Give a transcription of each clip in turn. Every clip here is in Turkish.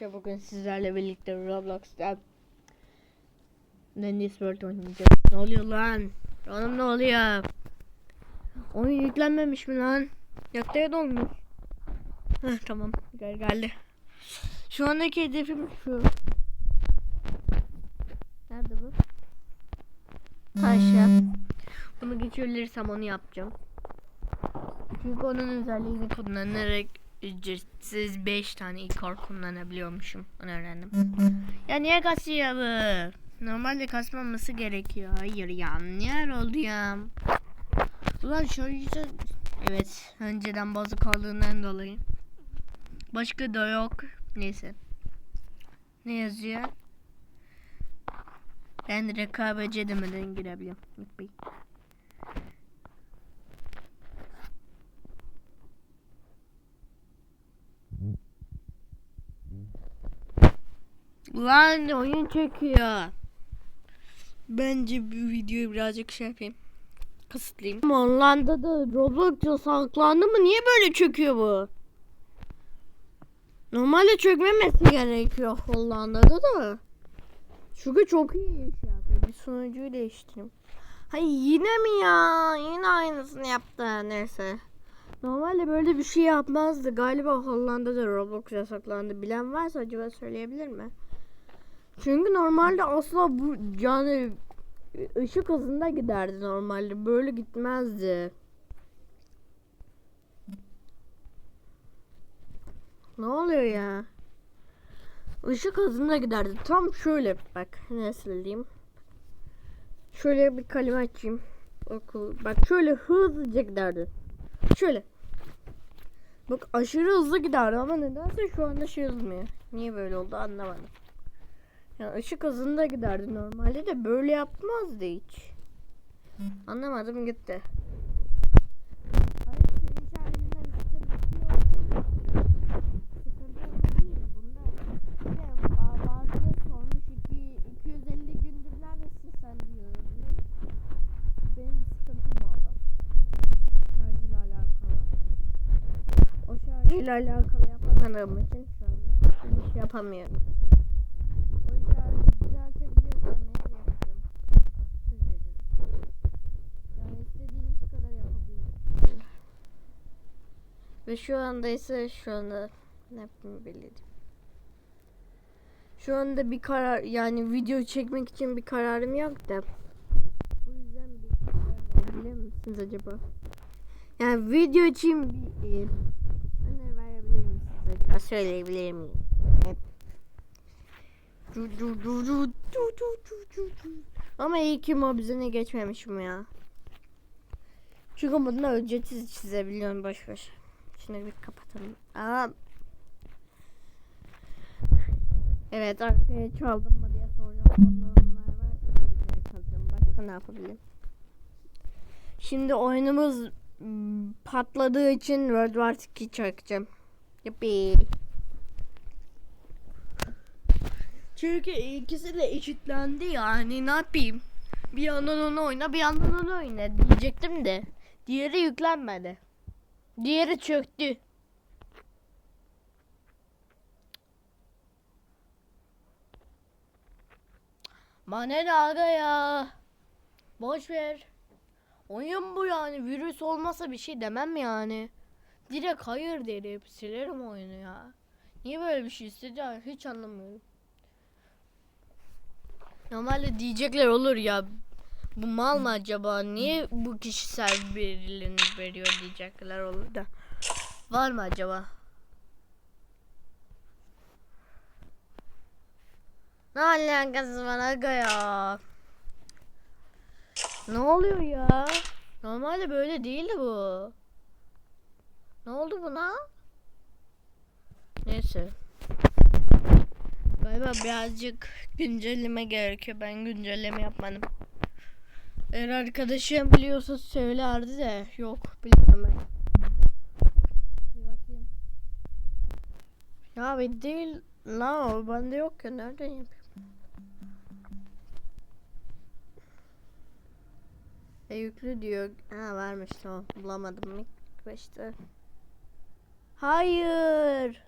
İşte bugün sizlerle birlikte Roblox'ta Dennis World oynayacağız. Ne oluyor lan? Oğlum ne oluyor? Oyun yüklenmemiş mi lan? Yaktıya dolmuş. Heh tamam gel geldi. Şu andaki hedefim şu. Nerede bu? Aşağı. Bunu geçirebilirsem onu yapacağım. Çünkü onun özelliğini kullanarak ücretsiz 5 tane ikor kullanabiliyormuşum. Onu öğrendim. ya niye kasıyor bu? Normalde kasmaması gerekiyor. Hayır ya. Niye oldu ya? Ulan şöyle Evet. Önceden bozuk olduğundan dolayı. Başka da yok. Neyse. Ne yazıyor? Ben rekabetçi demeden girebiliyorum. Yuppi. Lan oyun çekiyor. Bence bu videoyu birazcık şey yapayım. Kısıtlayayım. Ama Hollanda'da Roblox yasaklandı mı? Niye böyle çöküyor bu? Normalde çökmemesi gerekiyor Hollanda'da da. Çünkü çok iyi iş yapıyor. Bir sunucuyu değiştireyim. Hayır yine mi ya? Yine aynısını yaptı. Neyse. Normalde böyle bir şey yapmazdı. Galiba Hollanda'da Roblox yasaklandı. Bilen varsa acaba söyleyebilir mi? Çünkü normalde asla bu yani ışık hızında giderdi normalde. Böyle gitmezdi. Ne oluyor ya? Işık hızında giderdi. Tam şöyle bak nasıl diyeyim. Şöyle bir kaleme açayım. Okul. Bak şöyle hızlıca giderdi. Şöyle. Bak aşırı hızlı giderdi ama nedense şu anda şey hızmıyor. Niye böyle oldu anlamadım. Yani ışık hızında giderdi normalde de böyle yapmazdı hiç. Anlamadım gitti. ile alakalı yapamadığım için şu anda bir şey yapamıyorum. Ve şu anda ise şu anda ne yaptığımı belli Şu anda bir karar yani video çekmek için bir kararım yok da. Bu yüzden bir karar verebilir misiniz acaba? Yani video için bir e, öner verebilir misiniz acaba? Söyleyebilir miyim? Ama iyi ki mobzine geçmemişim ya. Çünkü bununla ücretsiz çizebiliyorum boş boş. Şimdi bir kapatalım. Aa. Evet arkaya çaldım mı diye soracağım. Onlar var. Arkaya çalacağım. Başka ne yapabilirim? Şimdi oyunumuz mm, patladığı için World War 2 çekeceğim. Yuppie. Çünkü ikisi de eşitlendi yani ne yapayım? Bir yandan onu oyna bir yandan onu oyna diyecektim de. Diğeri yüklenmedi. Diğeri çöktü. Bana ne aga ya? Boş ver. Oyun bu yani. Virüs olmasa bir şey demem yani. Direkt hayır derim. Silerim oyunu ya. Niye böyle bir şey istedi hiç anlamıyorum. Normalde diyecekler olur ya. Bu mal mı acaba? Niye bu kişisel birilerini veriyor diyecekler olur da. Var mı acaba? Ne alakası var aga ya? Ne oluyor ya? Normalde böyle değildi bu. Ne oldu buna? Neyse. Galiba birazcık güncelleme gerekiyor. Ben güncelleme yapmadım. Eğer arkadaşım biliyorsa söylerdi de yok ben. Bir bakayım. Ya bir değil. La o bende yok ya nereden yapayım? E yüklü diyor. Ha varmış tamam bulamadım başta. Hayır.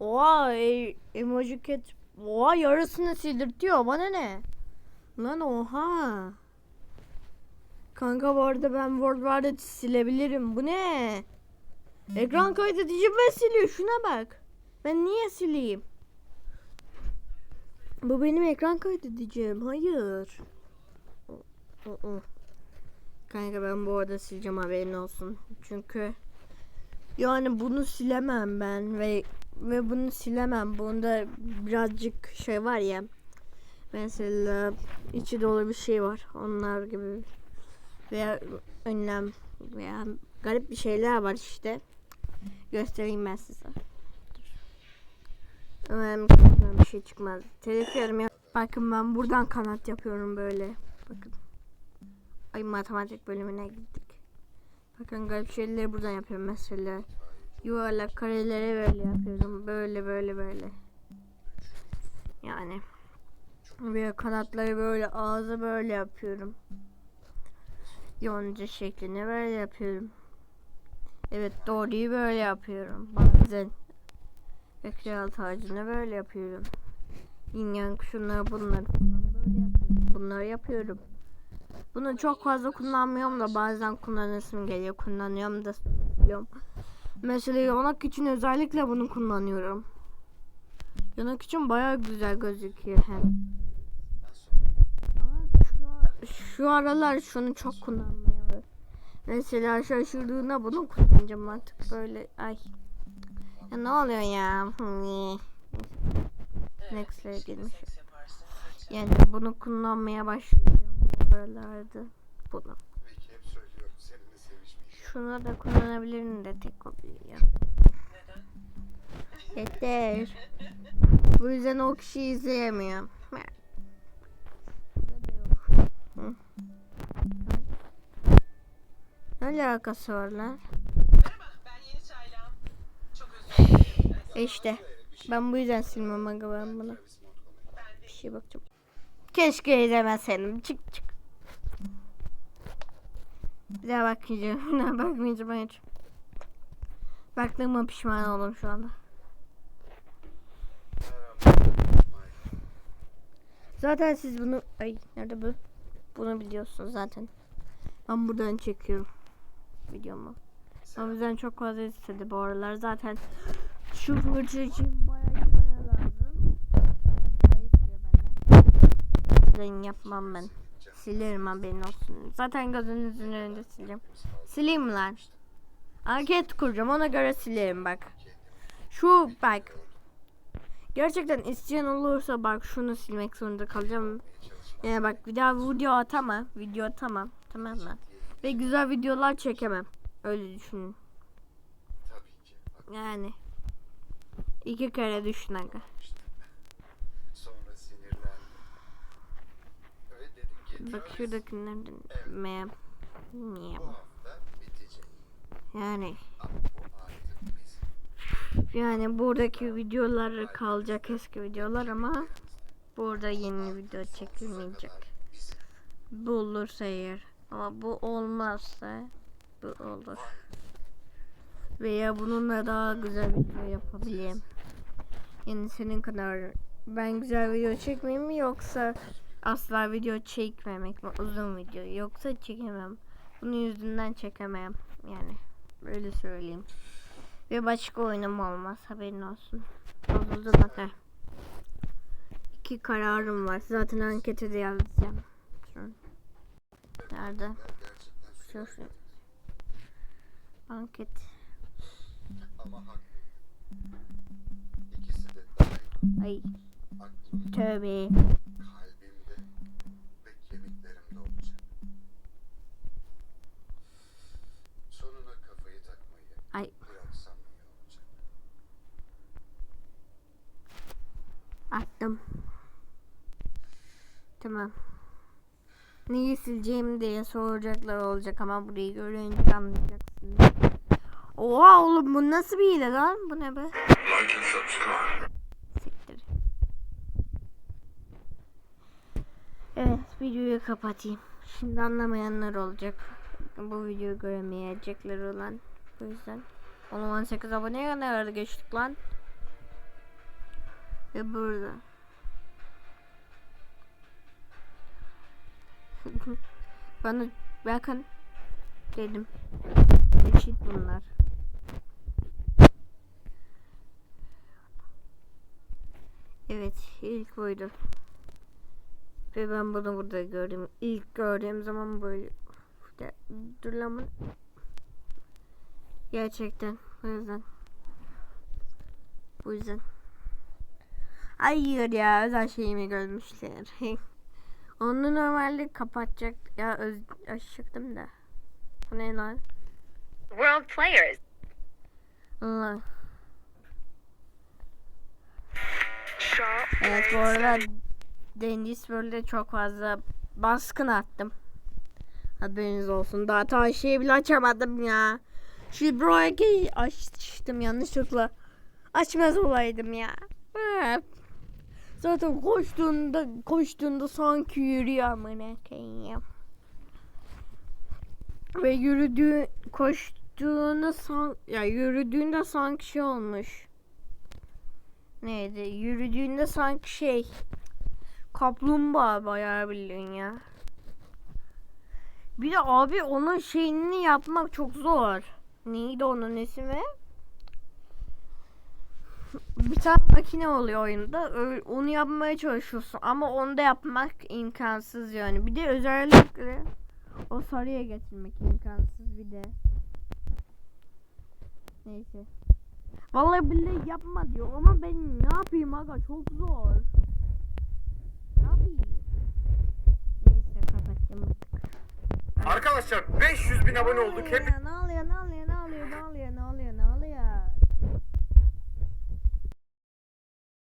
Oha e, emoji cat. Oha yarısını sildirtiyor bana ne? Lan oha. Kanka bu arada ben World War'da silebilirim. Bu ne? Ekran kaydedici ve siliyor. Şuna bak. Ben niye sileyim? Bu benim ekran kaydedicim. Hayır. Kanka ben bu arada sileceğim haberin olsun. Çünkü yani bunu silemem ben ve ve bunu silemem. Bunda birazcık şey var ya. Mesela içi dolu bir şey var. Onlar gibi veya önlem veya garip bir şeyler var işte. Göstereyim ben size. Karşıma bir şey çıkmaz. Telif yerim ya. Bakın ben buradan kanat yapıyorum böyle. Bakın. Ay matematik bölümüne gittik. Bakın garip şeyleri buradan yapıyorum mesela. Yuvarlak kareleri böyle yapıyorum. Böyle böyle böyle. Yani. Ve kanatları böyle ağzı böyle yapıyorum. Yonca şeklini böyle yapıyorum. Evet doğruyu böyle yapıyorum. Bazen ekran tacını böyle yapıyorum. Yin yang şunları bunları. Bunları yapıyorum. Bunu çok fazla kullanmıyorum da bazen kullanasım geliyor. Kullanıyorum da biliyorum. Mesela yanak için özellikle bunu kullanıyorum. Yanak için bayağı güzel gözüküyor hem. Şu, aralar şunu çok kullanmıyorum. Mesela şaşırdığında bunu kullanacağım artık böyle. Ay. Ya ne oluyor ya? Next'e girmiş. Yani bunu kullanmaya başlayacağım bu aralarda. Bunu. Şunu da kullanabilirim de tek oluyor. Yeter. Bu yüzden o kişiyi izleyemiyorum. Hı. Ne alakası var lan? İşte. Ben bu yüzden silmem aga ben bunu. Bir şey bakacağım. Keşke izlemeseydim. Çık çık. Bir daha bakmayacağım. Daha bakmayacağım hayır. Baktığıma pişman oldum şu anda. Zaten siz bunu... Ay nerede bu? Bunu biliyorsunuz zaten. Ben buradan çekiyorum videomu. O yüzden çok fazla istedi bu aralar. Zaten şu fırça için bayağı para lazım. Para istiyor benden. Ben yapmam ben. Silerim haberin olsun. Zaten gözünüzün önünde. Sileyim mi lan? Anket kuracağım ona göre silerim bak. Şu bak. Gerçekten isteyen olursa bak şunu silmek zorunda kalacağım. Yani bak bir daha video atamam. Video atamam. Tamam mı? Ve güzel videolar çekemem. Öyle düşünün. Yani. iki kere düşün aga. Bak şuradakilerden hafta bitecek. Yani. Yani buradaki videolar kalacak eski videolar ama burada yeni video çekilmeyecek. Bu olursa eğer. Ama bu olmazsa bu olur. Veya bununla daha güzel video yapabileyim. Yani senin kadar ben güzel video çekmeyeyim mi yoksa asla video çekmemek mi uzun video yoksa çekemem. Bunun yüzünden çekemem yani böyle söyleyeyim. Ve başka oyunum olmaz haberin olsun. Bozuldu bak İki kararım var. Zaten ankete de yazacağım. Nerede? Şu şu. Anket. Ay tövbe. Ay attım. Tamam. Neyi sileceğim diye soracaklar olacak ama burayı görünce anlayacaksınız. Oha oğlum bu nasıl bir hile lan? Bu ne be? Siktir. Evet videoyu kapatayım. Şimdi anlamayanlar olacak. Bu videoyu göremeyecekler olan. Bu yüzden. 10 18 aboneye ne kadar geçtik lan? Ve burada. Bana bakın dedim. Eşit bunlar. Evet ilk buydu. Ve ben bunu burada gördüm. İlk gördüğüm zaman böyle dur Gerçekten bu yüzden. Bu yüzden. Hayır ya özel şeyimi görmüşler. Onu normalde kapatacak ya öz açacaktım da. Bu ne lan? World players. Allah. Evet bu arada Deniz böyle çok fazla baskın attım. Haberiniz olsun. Daha ta şeyi bile açamadım ya. Şu Brock'i açtım yanlışlıkla. Açmaz olaydım ya. Ha. Zaten koştuğunda koştuğunda sanki yürüyor amına koyayım. Ve yürüdüğü koştuğunda san ya yürüdüğünde sanki şey olmuş. Neydi? Yürüdüğünde sanki şey kaplumbağa bayağı bildiğin ya. Bir de abi onun şeyini yapmak çok zor. Neydi onun ismi? Bir tane makine oluyor oyunda. Onu yapmaya çalışıyorsun ama onu da yapmak imkansız yani. Bir de özellikle o sarıya getirmek imkansız bir de. Neyse. Vallahi billahi yapma diyor ama ben ne yapayım aga çok zor. Ne yapayım? Neyse artık. Arkadaşlar 500 bin abone olduk. Hep Ne oluyor ne oluyor ne oluyor ne oluyor